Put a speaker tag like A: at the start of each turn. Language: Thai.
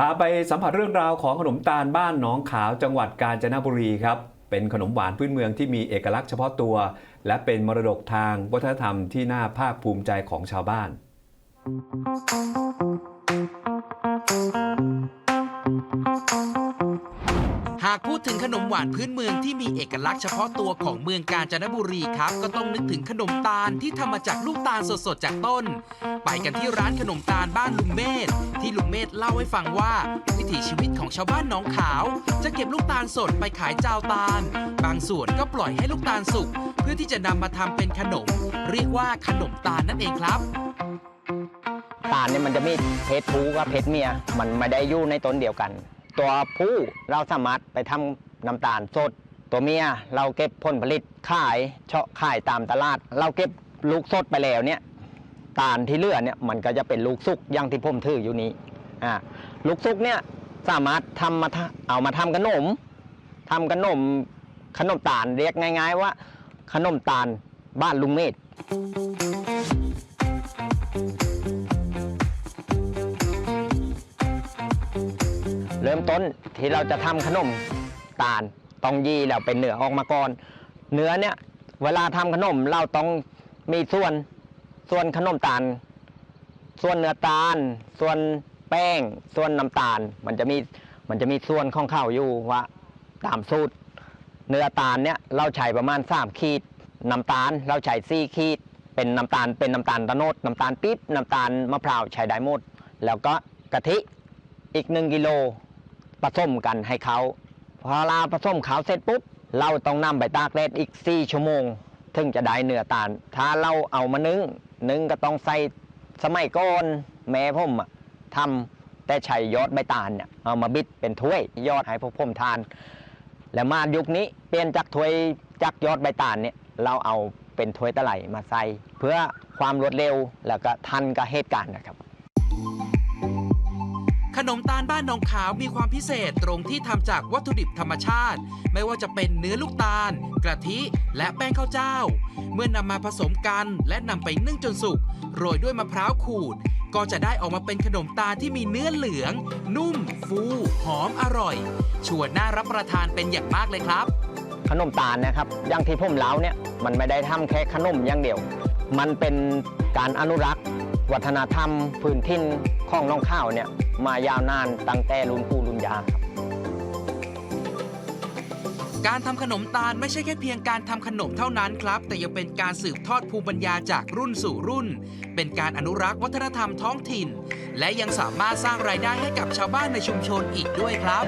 A: พาไปสัมผัสเรื่องราวของขนมตาลบ้านหนองขาวจังหวัดกาญจนบุรีครับ เป็นขนมหวานพื้นเมืองที่มีเอกลักษณ์เฉพาะตัว และเป็นมรดกทางวัฒนธรรมที่น่าภาคภูมิใจของชาวบ้าน
B: หากพูดถึงขนมหวานพื้นเมืองที่มีเอกลักษณ์เฉพาะตัวของเมืองกาญจนบุรีครับ ก็ต้องนึกถึงขนมตาลที่ทำมาจากลูกตาลสดๆจากต้น ไปกันที่ร้านขนมตาลบ้านลุงเมธที่ลุงเมธเล่าให้ฟังว่า วิถีชีวิตของชาวบ้านหนองขาว จะเก็บลูกตาลสดไปขายเจ้าตาล บางส่วนก็ปล่อยให้ลูกตาลสุกเพื่อที่จะนำมาทำเป็นขนม เรียกว่าขนมตาลนั่นเองครับ
C: ตาลเนี่ยมันจะมีเพศผู้กับเพศเมีย มันไม่ได้อยู่ในต้นเดียวกัน ตัวผู้เราสามารถไปทำน้ำตาลสด ตัวเมียเราเก็บผลผลิตขายเชาะขายตามตลาด เราเก็บลูกสดไปแล้วเนี่ยตาลที่เหลือเนี่ยมันก็จะเป็นลูกสุกอย่างที่ผมถืออยู่นี้อ่าลูกสุกเนี่ยสามารถทำมาทเอามาทำขนมทำขนมขนมตาลเรียกง่าย ๆ ว่า ขนมตาลบ้านลุงเมธ ริ่มต้นที่เราจะทำขนมตาลต้องยีแล้วเป็นเนื้อออกมาก่อนเนื้อเนี่ยเวลาทำขนมเราต้องมีส่วนส่วนขนมตาล ส่วนเนื้อตาล ส่วนแป้ง ส่วนน้ำตาล มันจะมีมันจะมีส่วนของข้าวอยู่ว่าตามสูตร เนื้อตาลเนี่ยเราใช้ประมาณ3ขีดน้ำตาลเราใช้4ขีด เป็นน้ำตาลเป็นน้ำตาลตะโนดน้ำตาลปี๊บน้ำตาลมะพร้าวใช้ได้หมดแล้วก็กะทิอีกหนึ่งกิโล ผสมกันให้เขาพอเราผสมขาวเสร็จปุ๊บ เราต้องนำไปตากแดดอีก 4 ชั่วโมง ถึงจะได้เนื้อตาล ถ้าเราเอามานึ่งนึ่งก็ต้องใส่สมัยก่อนแม่ผมอะทำแต่ใช้ยอดใบตาลเนี่ยเอามาบิดเป็นถ้วยยอดให้พวกผมทาน แล้วมายุคนี้เปลี่ยนจากถ้วยจากยอดใบตาลเนี่ยเราเอาเป็นถ้วยตะไลมาใส่เพื่อความรวดเร็วแล้วก็ทันกับเหตุการณ์นะครับ
B: ขนมตาลบ้านหนองขาวมีความพิเศษตรงที่ทำจากวัตถุดิบธรรมชาติ ไม่ว่าจะเป็นเนื้อลูกตาล กะทิ และแป้งข้าวเจ้า เมื่อนำมาผสมกันและนำไปนึ่งจนสุกโรยด้วยมะพร้าวขูด ก็จะได้ออกมาเป็นขนมตาลที่มีเนื้อเหลือง นุ่ม ฟูหอมอร่อย ชวนน่ารับประทานเป็นอย่างมากเลยครับ
C: ขนมตาลนะครับอย่างที่ผมเล่าเนี่ยมันไม่ได้ทำแค่ขนมอย่างเดียว มันเป็นการอนุรักษ์ วัฒนธรรมพื้นถิ่นของน้องข้าวเนี่ย มายาวนานตั้งแต่รุ่นปู่รุ่นยาครับ
B: การทำขนมตาลไม่ใช่แค่เพียงการทำขนมเท่านั้นครับ แต่ยังเป็นการสืบทอดภูมิปัญญาจากรุ่นสู่รุ่น เป็นการอนุรักษ์วัฒนธรรมท้องถิ่น และยังสามารถสร้างรายได้ให้กับชาวบ้านในชุมชนอีกด้วยครับ